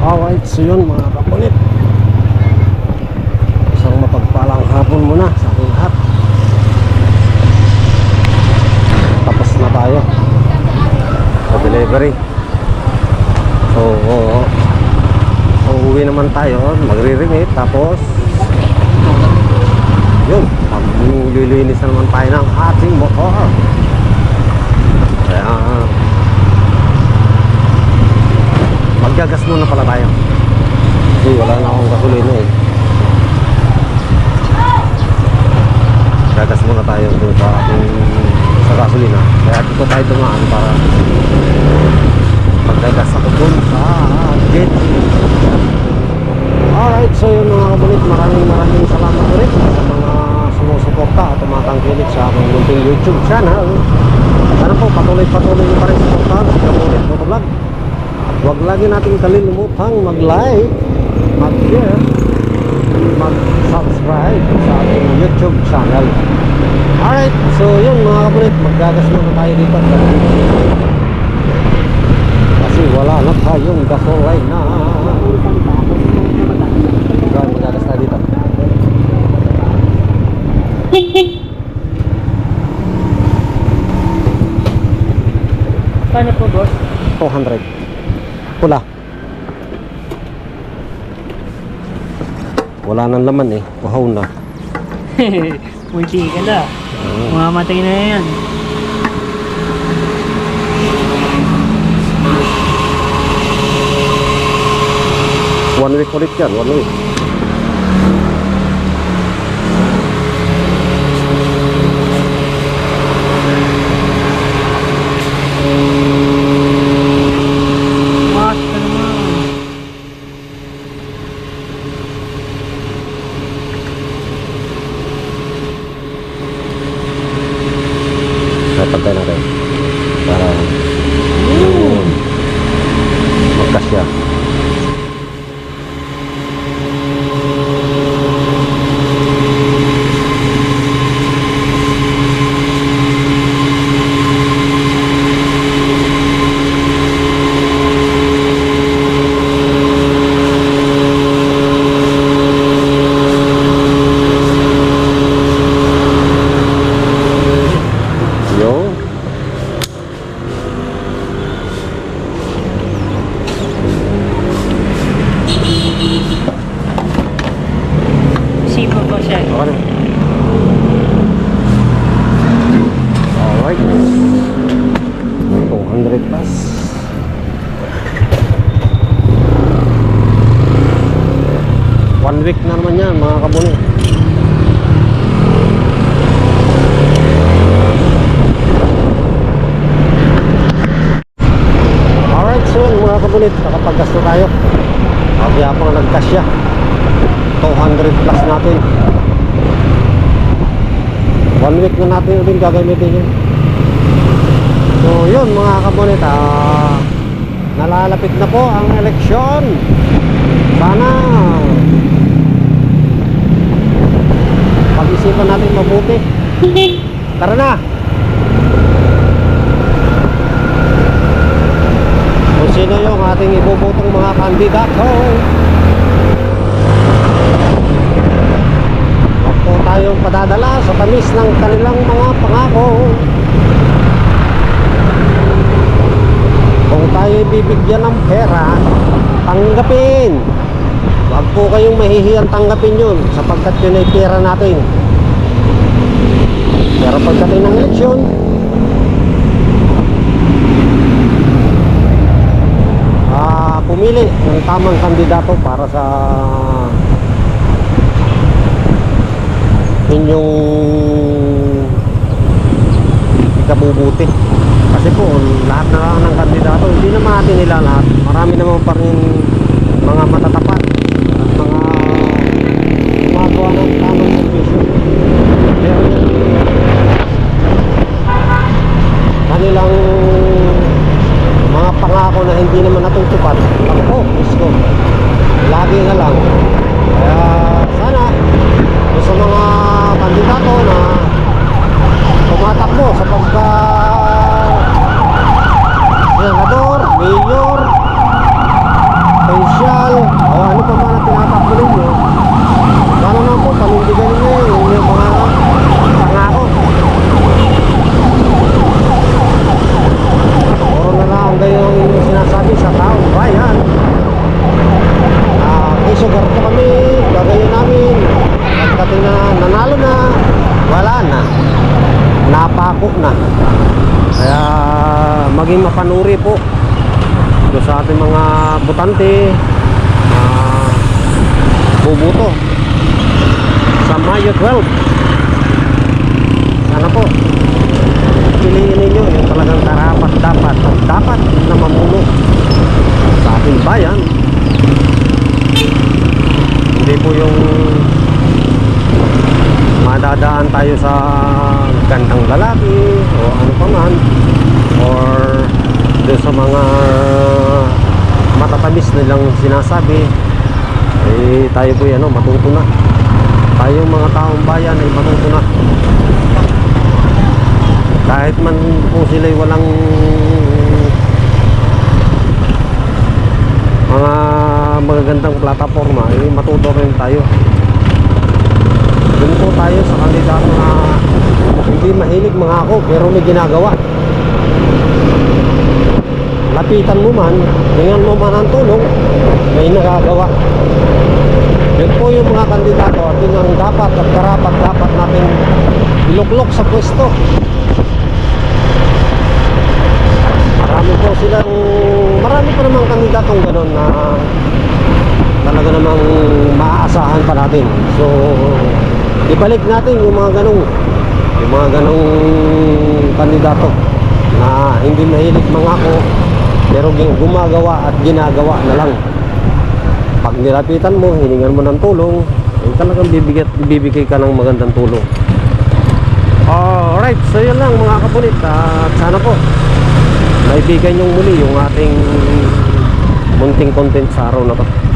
Alright, so yun mga kapunit. Isang mapagpalang hapon muna sa ating lahat. Tapos na tayo sa delivery. So, so uwi naman tayo, magre-remit, tapos yun, maglilinis na naman tayo ng ating motor. Kaya, maggagas muna pala tayo. Kasi wala na akong gasolina eh. Gagas muna tayo doon sa ating sa gasolina. Kaya dito tayo dumaan para maggagas ako doon sa gate. Alright, so yun mga kabulit, maraming maraming salamat ulit sa mga sumusuporta at tumatangkilik sa aking munting YouTube channel. Sana po patuloy-patuloy nyo pa rin suportahan sa Kabulit Motovlog. Huwag lagi nating kalilimutang mag-like, mag-share, mag-subscribe sa ating YouTube channel. Alright, so yun mga kabulit, maggagas muna tayo dito. Kasi wala na tayong gasolay na. Saan magagas tayo dito? Paano po, boss? 200. Pula. Wala nang laman eh. Uhaw na. Munti ka na. Mamamatay na yan. One week ulit yan. One week. Mas ka naman. Kaya pantay natin. Para yun. magkasya. Yo. Sipo po siya. Okay na. Alright. 200 plus. One week na naman yan mga kabuni. Alright, so mga kabunit, nakapaggas na tayo. Kaya pa nga nagkasya. 200 plus natin. One week na natin ulit gagamitin yun. So yun mga kabunit, ah, nalalapit na po ang eleksyon. Sana pag-isipan natin mabuti. Tara na! Kung sino yung ating ibubutong mga kandidato. Huwag po tayong padadala sa tamis ng kanilang mga pangako. Kung tayo bibigyan ng pera, tanggapin. Huwag po kayong mahihiyang tanggapin yun sapagkat yun ay pera natin. Pero pagdating ng eleksyon, ah, pumili ng tamang kandidato para sa inyong ikabubuti. Kasi po, lahat na lang ng kandidato, hindi naman natin nila lahat. Marami naman pa rin mga matatapat at mga gumagawa ng tamang servisyo. Pero yung kanilang mga pangako na hindi naman natutupad. Ako, Diyos ko. Lagi na lang. Kaya sana doon sa mga kandidato na tumatakbo sa pagka senador, mayor, pensya, maging mapanuri po. Doon sa ating mga butante. Na bubuto. Sa Mayo 12 sana po. Piliin ninyo yung talagang karapat dapat at dapat na mamuno sa ating bayan. Hindi po yung madadaan tayo sa gandang lalaki o ano pa man or doon sa mga matatamis nilang sinasabi eh tayo po yan, no, matuto na tayong mga taong bayan ay matuto na kahit man po sila'y walang mga magagandang plataforma eh matuto rin tayo. Dun po tayo sa kandidato na hindi mahilig mga ako pero may ginagawa lapitan mo man hingan mo man ang tulong may nagagawa. Yun po yung mga kandidato at yun ang dapat at karapat dapat natin iluklok sa pwesto. Marami po silang marami pa namang kandidatong ganun na talaga namang maaasahan pa natin. So ibalik natin yung mga ganong yung mga ganong kandidato na hindi mahilig mangako pero gumagawa at ginagawa na lang. Pag nilapitan mo, hiningan mo ng tulong eh, talagang bibigay, bibigay ka ng magandang tulong. Alright, so yun lang mga kapunit at sana po naibigan yung muli yung ating munting content sa araw na to